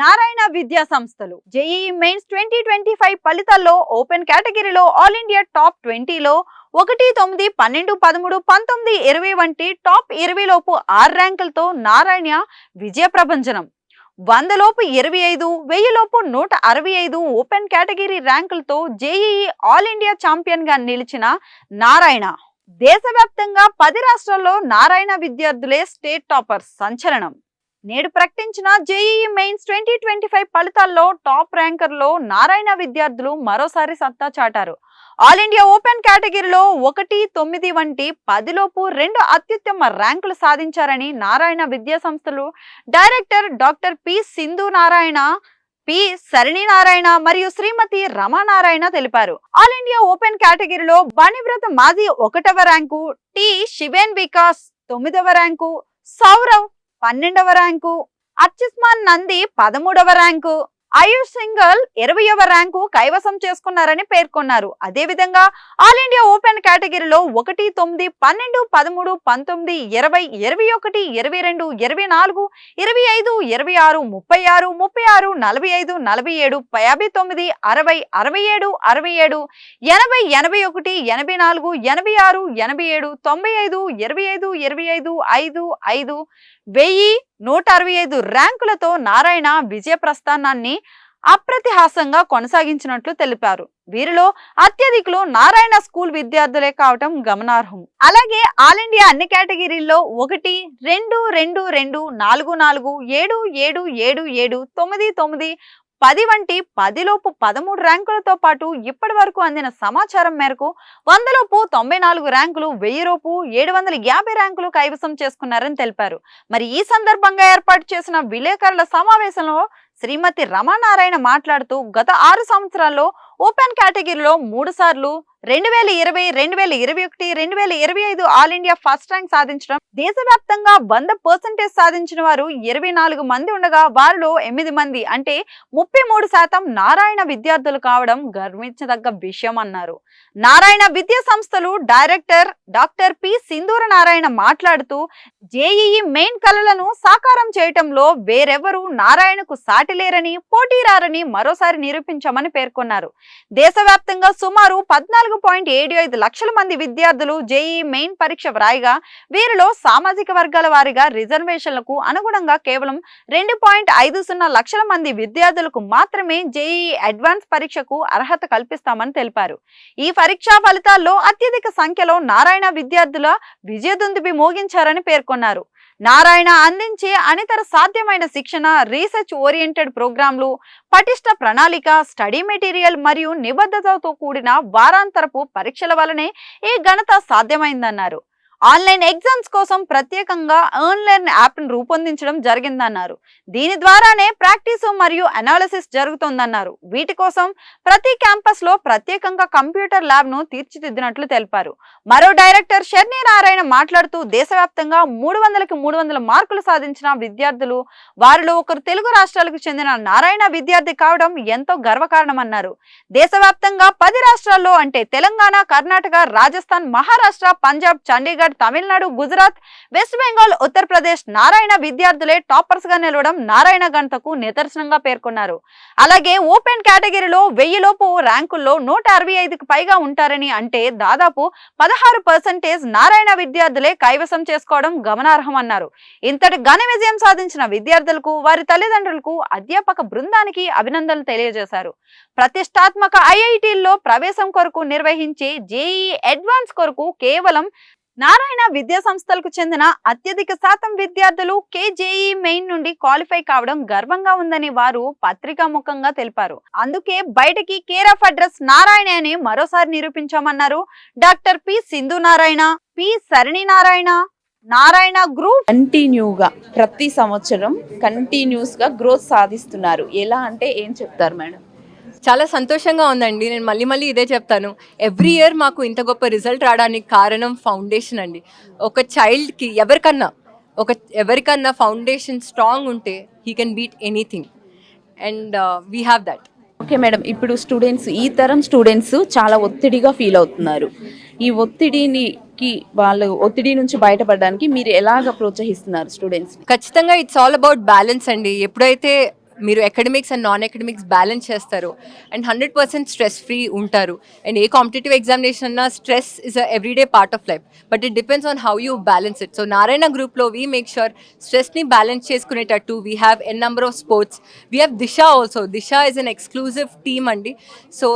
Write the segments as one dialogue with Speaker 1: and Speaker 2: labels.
Speaker 1: నారాయణ విద్యా సంస్థలు. JEE mains twenty twenty five ఫలితాల్లో ఓపెన్ కేటగిరీలో ఆల్ ఇండియా టాప్ ట్వంటీలో ఒకటి తొమ్మిది పన్నెండు పదమూడు పంతొమ్మిది ఇరవై వంటి టాప్ ఇరవై లోపు ఆరు ర్యాంకులతో నారాయణ విజయ ప్రభంజనం. వందలోపు ఇరవై ఐదు వెయ్యిలోపు నూట అరవై ఐదు ఓపెన్ కేటగిరీ ర్యాంకులతో జేఈఈ ఆల్ ఇండియా ఛాంపియన్గా నిలిచిన నారాయణ. దేశవ్యాప్తంగా పది రాష్ట్రాల్లో నారాయణ విద్యార్థులే స్టేట్ టాపర్స్ సంచలనం. నేడు ప్రకటించిన JEE mains twenty twenty five ఫలితాల్లో టాప్ ర్యాంకర్లో నారాయణ విద్యార్థులు మరోసారి సత్తా చాటారు. ఆల్ ఇండియా ఓపెన్ కేటగిరీలో ఒకటి తొమ్మిది వంటి పదిలోపు రెండు అత్యుత్తమ ర్యాంకులు సాధించారని నారాయణ విద్యా సంస్థలు director doctor P Sindhu Narayana P Sharani Narayana మరియు శ్రీమతి రమానారాయణ తెలిపారు. ఆల్ ఇండియా ఓపెన్ కేటగిరీలో బణివ్రత మాజీ ఒకటవ ర్యాంకు టి శివేన్ వికాస్ తొమ్మిదవ ర్యాంకు సౌరవ్ పన్నెండవ ర్యాంకు. అర్చిస్మాన్ నంది పదమూడవ ర్యాంకు. ఆయుష్ సింగల్ ఇరవయవ ర్యాంకు కైవసం చేసుకున్నారని పేర్కొన్నారు. అదేవిధంగా ఆల్ ఇండియా ఓపెన్ కేటగిరీలో ఒకటి తొమ్మిది పన్నెండు పదమూడు పంతొమ్మిది ఇరవై ఇరవై ఒకటి ఇరవై రెండు ఇరవై నాలుగు ఇరవై ఐదు ఇరవై ఆరు ముప్పై ఆరు ముప్పై ఆరు నలభై ఐదు నలభై ఏడు యాభై తొమ్మిది అరవై అరవై ఏడు అరవై ఏడు ఎనభై ఎనభై ఒకటి ఎనభై నాలుగు ఎనభై ఆరు ఎనభై ఏడు తొంభై ఐదు ఇరవై ఐదు ఇరవై ఐదు ఐదు ఐదు వెయ్యి నూట అరవై ఐదు ర్యాంకులతో నారాయణ విజయ ప్రస్థానాన్ని అప్రతిహాసంగా కొనసాగించినట్లు తెలిపారు. వీరిలో అత్యధికులు నారాయణ స్కూల్ విద్యార్థులే కావటం గమనార్హం. అలాగే ఆల్ ఇండియా అన్ని కేటగిరీల్లో ఒకటి రెండు రెండు రెండు నాలుగు నాలుగు ఏడు ఏడు ఏడు ఏడు తొమ్మిది తొమ్మిది పది వంటి పదిలోపు పదమూడు ర్యాంకులతో పాటు ఇప్పటి వరకు అందిన సమాచారం మేరకు వందలోపు తొంభై నాలుగు ర్యాంకులు వెయ్యిలోపు ఏడు వందల యాభై ర్యాంకులు కైవసం చేసుకున్నారని తెలిపారు. మరి ఈ సందర్భంగా ఏర్పాటు చేసిన విలేకరుల సమావేశంలో శ్రీమతి రమానారాయణ మాట్లాడుతూ గత ఆరు సంవత్సరాల్లో ఓపెన్ కేటగిరీలో మూడు సార్లు రెండు వేల ఇరవై రెండు వేల ఇరవై ఒకటి రెండు వేల ఇరవై ఐదు ఆల్ ఇండియా ఫస్ట్ ర్యాంక్ సాధించడం దేశవ్యాప్తంగా వంద పర్సెంటేజ్ సాధించిన వారు ఇరవై నాలుగు మంది ఉండగా వారిలో ఎనిమిది మంది అంటే ముప్పై మూడు శాతం నారాయణ విద్యార్థులు కావడం గర్వించదగ్గ విషయం అన్నారు. నారాయణ విద్యా సంస్థలు డైరెక్టర్ డాక్టర్ పి సింధూర నారాయణ మాట్లాడుతూ జేఈఈ మెయిన్ కళలను సాకారం చేయటంలో వేరెవరూ నారాయణకు సాటిలేరని పోటీరారని పోటీ రారని మరోసారి నిరూపించామని పేర్కొన్నారు. దేశవ్యాప్తంగా సుమారు పద్నాలుగు పాయింట్ ఏడు ఐదు లక్షల మంది విద్యార్థులు జేఈ మెయిన్ పరీక్ష వ్రాయగా వీరిలో సామాజిక వర్గాల వారీగా రిజర్వేషన్లకు అనుగుణంగా కేవలం రెండు పాయింట్ ఐదు సున్నా లక్షల మంది విద్యార్థులకు మాత్రమే జేఈ అడ్వాన్స్ పరీక్షకు అర్హత కల్పిస్తామని తెలిపారు. ఈ పరీక్షా ఫలితాల్లో అత్యధిక సంఖ్యలో నారాయణ విద్యార్థుల విజయదుందుబి మోగించారని పేర్కొన్నారు. నారాయణ అందించే అనితర సాధ్యమైన శిక్షణ రీసెర్చ్ ఓరియంటెడ్ ప్రోగ్రాంలు పటిష్ట ప్రణాళిక స్టడీ మెటీరియల్ మరియు నిబద్ధతతో కూడిన వారాంతరపు పరీక్షల వలనే ఈ ఘనత సాధ్యమైందన్నారు. ఆన్లైన్ ఎగ్జామ్స్ కోసం ప్రత్యేకంగా ఆన్లైన్ యాప్ను రూపొందించడం జరిగిందన్నారు. దీని ద్వారానే ప్రాక్టీసు మరియు అనాలిసిస్ జరుగుతోందన్నారు. వీటి కోసం ప్రతి క్యాంపస్లో ప్రత్యేకంగా కంప్యూటర్ ల్యాబ్ను తీర్చిదిద్దినట్లు తెలిపారు. మరో డైరెక్టర్ షర్ని నారాయణ మాట్లాడుతూ దేశవ్యాప్తంగా మూడు వందలకి మూడు వందల మార్కులు సాధించిన విద్యార్థులు వారిలో ఒకరు తెలుగు రాష్ట్రాలకు చెందిన నారాయణ విద్యార్థి కావడం ఎంతో గర్వకారణమన్నారు. దేశవ్యాప్తంగా పది రాష్ట్రాల్లో అంటే తెలంగాణ కర్ణాటక రాజస్థాన్ మహారాష్ట్ర పంజాబ్ చండీగఢ్ తమిళనాడు గుజరాత్ వెస్ట్ బెంగాల్ ఉత్తరప్రదేశ్ నారాయణ విద్యార్థులే టాపర్స్గా నిలవడం నారాయణ గణతకు నిదర్శనంగా పేర్కొన్నారు. అలాగే ఓపెన్ కేటగిరీలో వెయ్యిలోపు ర్యాంకుల్లో నూట అరవై ఐదుకు పైగా ఉంటారని అంటే దాదాపు పదహారు పర్సెంటేజ్ నారాయణ విద్యార్థులే కైవసం చేసుకోవడం గమనార్హం అన్నారు ఇంతటి ఘన విజయం సాధించిన విద్యార్థులకు వారి తల్లిదండ్రులకు అధ్యాపక బృందానికి అభినందనలు తెలియజేశారు. ప్రతిష్టాత్మక ఐఐటీల్లో ప్రవేశం కొరకు నిర్వహించే జేఈ అడ్వాన్స్ కొరకు కేవలం నారాయణ విద్యా సంస్థలకు చెందిన అత్యధిక శాతం విద్యార్థులు కేజేఈ మెయిన్ నుండి క్వాలిఫై కావడం గర్వంగా ఉందని వారు పత్రికా ముఖంగా తెలిపారు. అందుకే బయటకి కేర్ ఆఫ్ అడ్రస్ నారాయణ అని మరోసారి నిరూపించామన్నారు. Doctor P Sindhu Narayana P Sarani Narayana Narayana group.
Speaker 2: కంటిన్యూగా ప్రతి సంవత్సరం కంటిన్యూస్గా గ్రోత్ సాధిస్తున్నారు. ఎలా అంటే ఏం చెప్తారు మేడం?
Speaker 3: చాలా సంతోషంగా ఉందండి. నేను మళ్ళీ మళ్ళీ ఇదే చెప్తాను. ఎవ్రీ ఇయర్ మాకు ఇంత గొప్ప రిజల్ట్ రావడానికి కారణం ఫౌండేషన్ అండి. ఒక చైల్డ్కి ఎవరికన్నా ఒక ఎవరికన్నా ఫౌండేషన్ స్ట్రాంగ్ ఉంటే he can beat anything and we have that
Speaker 2: okay madam ఇప్పుడు స్టూడెంట్స్ ఈ తరం స్టూడెంట్స్ చాలా ఒత్తిడిగా ఫీల్ అవుతున్నారు. ఈ ఒత్తిడినికి వాళ్ళు ఒత్తిడి నుంచి బయటపడడానికి మీరు ఎలాగ ప్రోత్సహిస్తున్నారు స్టూడెంట్స్
Speaker 3: ఖచ్చితంగా ఇట్స్ ఆల్ అబౌట్ బ్యాలెన్స్ అండి. ఎప్పుడైతే మీరు academics and non academics balance చేస్తారు. And hundred percent stress free ఉంటారు. అండ్ ఏ కాంపిటేటివ్ ఎగ్జామినేషన్ అన్నా stress is a everyday part of life but it depends on how you balance it so Narayana గ్రూప్లో we make sure స్ట్రెస్ని balance చేసుకునేటట్టు we have an number of sports we have Disha also Disha is an exclusive team అండి. So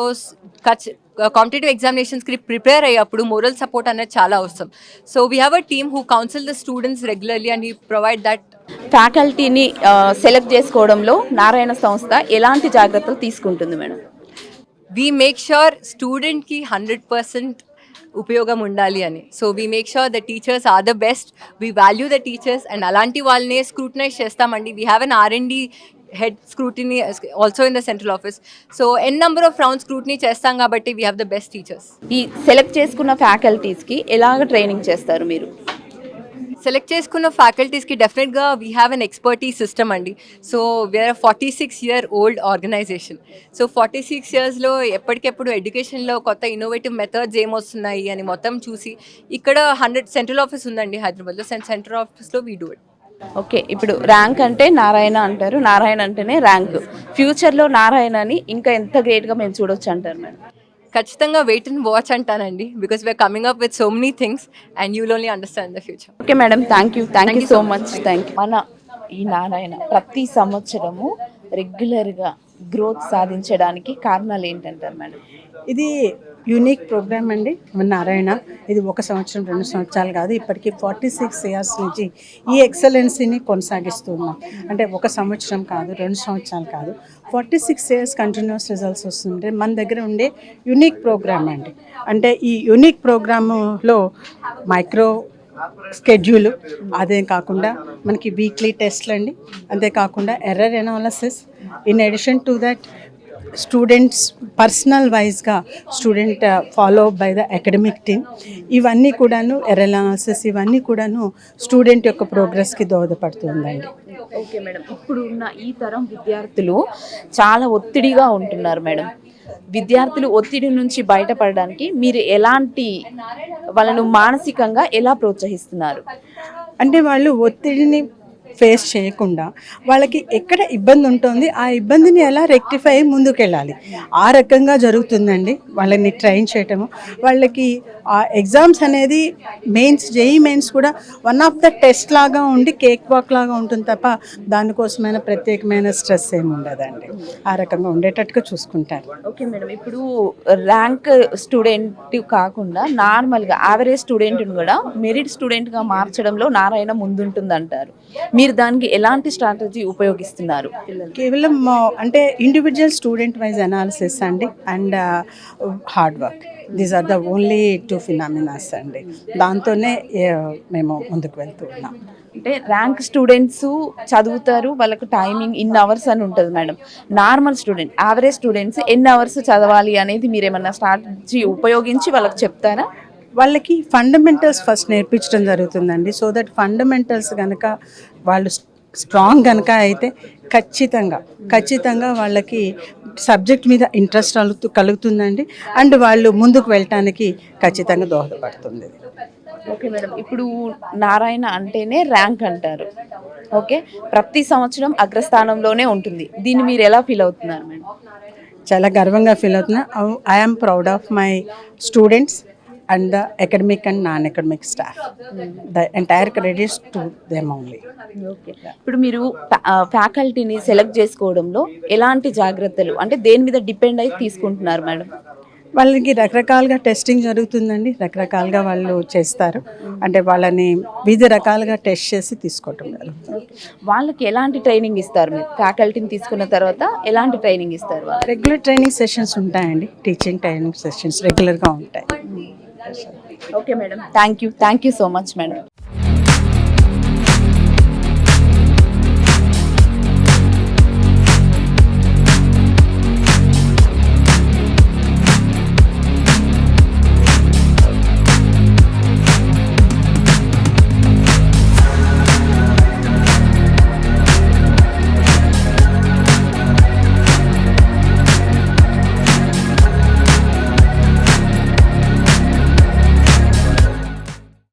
Speaker 3: competitive ఎగ్జామినేషన్స్కి prepare అయ్యేప్పుడు moral support అనేది చాలా అవసరం. So we have a team who counsel the students regularly and he provide that
Speaker 2: ఫ్యాకల్టీని select చేసుకోవడంలో నారాయణ సంస్థ ఎలాంటి జాగ్రత్తలు తీసుకుంటుంది మేడం?
Speaker 3: వీ మేక్ ష్యూర్ స్టూడెంట్కి హండ్రెడ్ పర్సెంట్ ఉపయోగం ఉండాలి అని. So we make sure the teachers are the best we value the teachers and అలాంటి వాళ్ళనే స్క్రూటనైజ్ చేస్తామండి. We have an R and D head scrutiny also in the central office so an number of round scrutiny చేస్తాం కాబట్టి we have the best teachers
Speaker 2: ఈ select చేసుకున్న ఫ్యాకల్టీస్కి ఎలాగ training చేస్తారు మీరు?
Speaker 3: సెలెక్ట్ చేసుకున్న ఫ్యాకల్టీస్కి డెఫినెట్గా we have an expertise system అండి. So we are forty six year old organisation so forty six ఇయర్స్లో ఎప్పటికెప్పుడు ఎడ్యుకేషన్లో కొత్త ఇన్నోవేటివ్ మెథడ్స్ ఏమొస్తున్నాయి అని మొత్తం చూసి ఇక్కడ హండ్రెడ్ సెంట్రల్ ఆఫీస్ ఉందండి హైదరాబాద్లో. సెంట్రల్ ఆఫీస్లో వీ డూ ఇట్
Speaker 2: ఓకే ఇప్పుడు ర్యాంక్ అంటే నారాయణ అంటారు. నారాయణ అంటేనే ర్యాంక్ ఫ్యూచర్లో నారాయణని ఇంకా ఎంత గ్రేట్గా మేము చూడొచ్చు అంటారు మేడం?
Speaker 3: ఖచ్చితంగా wait and watch అంటానండి because we are coming up with so many things and you'll only understand the future
Speaker 2: okay madam thank you thank you so much thank you మన ఈ నారాయణ ప్రతి సంవత్సరము రెగ్యులర్గా గ్రోత్ సాధించడానికి కారణాలు ఏంటంటారు మేడం
Speaker 4: ఇది యూనిక్ ప్రోగ్రామ్ అండి. మన నారాయణ ఇది ఒక సంవత్సరం రెండు సంవత్సరాలు కాదు ఇప్పటికీ ఫార్టీ సిక్స్ ఇయర్స్ నుంచి ఈ ఎక్సలెన్సీని కొనసాగిస్తున్నాం అంటే ఒక సంవత్సరం కాదు రెండు సంవత్సరాలు కాదు forty six years continuous results వస్తుంటే మన దగ్గర ఉండే యూనిక్ ప్రోగ్రామ్ అండి. అంటే ఈ యూనిక్ ప్రోగ్రాములో మైక్రో స్కెడ్యూల్ అదే కాకుండా మనకి వీక్లీ టెస్ట్లు అండి అంతేకాకుండా error analysis. In addition to that students personal వైజ్గా student follow by the academic team ఇవన్నీ కూడాను ఎర్రర్ అనాలిసిస్ ఇవన్నీ కూడాను స్టూడెంట్ యొక్క ప్రోగ్రెస్కి దోహదపడుతుందండి.
Speaker 2: ఓకే మేడం ఇప్పుడు ఉన్న ఈ తరం విద్యార్థులు చాలా ఒత్తిడిగా ఉంటున్నారు మేడం విద్యార్థులు ఒత్తిడి నుంచి బయటపడడానికి మీరు ఎలాంటి వాళ్ళను మానసికంగా ఎలా ప్రోత్సహిస్తున్నారు?
Speaker 4: అంటే వాళ్ళు ఒత్తిడిని ఫేస్ చేయకుండా వాళ్ళకి ఎక్కడ ఇబ్బంది ఉంటుంది ఆ ఇబ్బందిని ఎలా రెక్టిఫై అయ్యి ముందుకెళ్ళాలి. ఆ రకంగా జరుగుతుందండి వాళ్ళని ట్రైన్ చేయటము. వాళ్ళకి ఆ ఎగ్జామ్స్ అనేది మెయిన్స్ జేఈ మెయిన్స్ కూడా వన్ ఆఫ్ ద టెస్ట్ లాగా ఉండి కేక్ వాక్ లాగా ఉంటుంది తప్ప దానికోసమైన ప్రత్యేకమైన స్ట్రెస్ ఏమి ఉండదండి. ఆ రకంగా ఉండేటట్టుగా చూసుకుంటారు.
Speaker 2: ఓకే మేడం ఇప్పుడు ర్యాంక్ స్టూడెంట్ కాకుండా నార్మల్గా యావరేజ్ స్టూడెంట్ని కూడా మెరిట్ స్టూడెంట్గా మార్చడంలో నారాయణ ముందుంటుంది అంటారు మీరు దానికి ఎలాంటి స్ట్రాటజీ ఉపయోగిస్తున్నారు?
Speaker 4: కేవలం అంటే ఇండివిజువల్ స్టూడెంట్ వైజ్ అనాలిసిస్ అండి. And hard work these are the only two phenomenas అండి. దాంతోనే మేము ముందుకు వెళ్తూ ఉన్నాం.
Speaker 2: అంటే ర్యాంక్ స్టూడెంట్స్ చదువుతారు వాళ్ళకు టైమింగ్ ఇన్ అవర్స్ అని ఉంటుంది madam. Normal student average students ఎన్ని అవర్స్ చదవాలి అనేది మీరు ఏమన్నా స్ట్రాటజీ ఉపయోగించి వాళ్ళకి చెప్తారా?
Speaker 4: వాళ్ళకి ఫండమెంటల్స్ ఫస్ట్ నేర్పించడం జరుగుతుందండి. సో దట్ ఫండమెంటల్స్ కనుక వాళ్ళు స్ట్రాంగ్ కనుక అయితే ఖచ్చితంగా ఖచ్చితంగా వాళ్ళకి సబ్జెక్ట్ మీద ఇంట్రెస్ట్ కలుగుతూ కలుగుతుందండి. అండ్ వాళ్ళు ముందుకు వెళ్ళటానికి ఖచ్చితంగా దోహదపడుతుంది.
Speaker 2: Okay madam. ఇప్పుడు నారాయణ అంటేనే ర్యాంక్ అంటారు. ఓకే? ప్రతి సంవత్సరం అగ్రస్థానంలోనే ఉంటుంది. దీన్ని మీరు ఎలా ఫీల్ అవుతున్నారు మేడం?
Speaker 4: చాలా గర్వంగా ఫీల్ అవుతున్నా. I'm proud of my students and the academic and non academic staff the entire credits to them only
Speaker 2: okay ఇప్పుడు మీరు ఫ్యాకల్టీని సెలెక్ట్ చేసుకోవడంలో ఎలాంటి జాగ్రత్తలు? అంటే దేని మీద డిపెండ్ అయి తీసుకుంటున్నారు మేడం?
Speaker 4: వాళ్ళకి రకరకాలుగా టెస్టింగ్ జరుగుతుందండి. రకరకాలుగా వాళ్ళు చేస్తారు. అంటే వాళ్ళని వివిధ రకాలుగా టెస్ట్ చేసి తీసుకోవటం జరుగుతుంది.
Speaker 2: వాళ్ళకి ఎలాంటి ట్రైనింగ్ ఇస్తారు? మీరు ఫ్యాకల్టీని తీసుకున్న తర్వాత ఎలాంటి ట్రైనింగ్ ఇస్తారు
Speaker 4: రెగ్యులర్ ట్రైనింగ్ సెషన్స్ ఉంటాయండి. టీచింగ్ ట్రైనింగ్ సెషన్స్ రెగ్యులర్గా ఉంటాయి.
Speaker 2: Okay madam thank you thank you so much madam